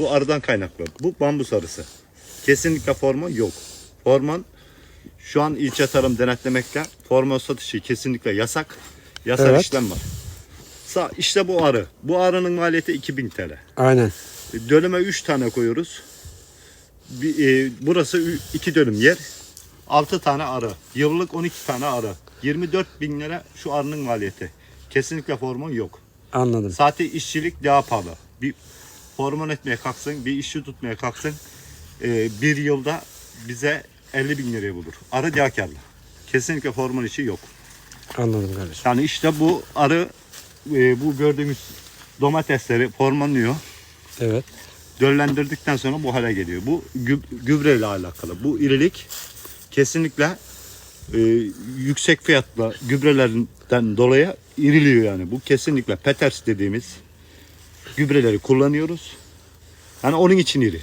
Bu arıdan kaynaklı. Bu bambus arısı. Kesinlikle hormon yok. Hormon şu an ilçe tarım denetlemekte. Hormon satışı kesinlikle yasak. Yasal Evet. işlem var. Sa işte bu arı. Bu arının maliyeti 2000 TL. Aynen. Dönüme 3 tane koyuyoruz. Bir, e, burası 2 dönüm yer. 6 tane arı. Yıllık 12 tane arı. 24 bin lira şu arının maliyeti. Kesinlikle hormon yok. Anladım. Zaten işçilik daha pahalı. Bir hormon etmeye kalksın, bir işçi tutmaya kalksın. e, bir yılda bize 50 bin liraya bulur. Arı daha karlı. Kesinlikle hormon işi yok. Anladım kardeşim. Yani işte bu arı, e, bu gördüğümüz domatesleri hormonluyor. Evet. döllendirdikten sonra bu hale geliyor. Bu gü- gübreyle alakalı. Bu irilik kesinlikle e, yüksek fiyatla gübrelerinden dolayı iriliyor yani. Bu kesinlikle Peters dediğimiz gübreleri kullanıyoruz. Yani onun için iri.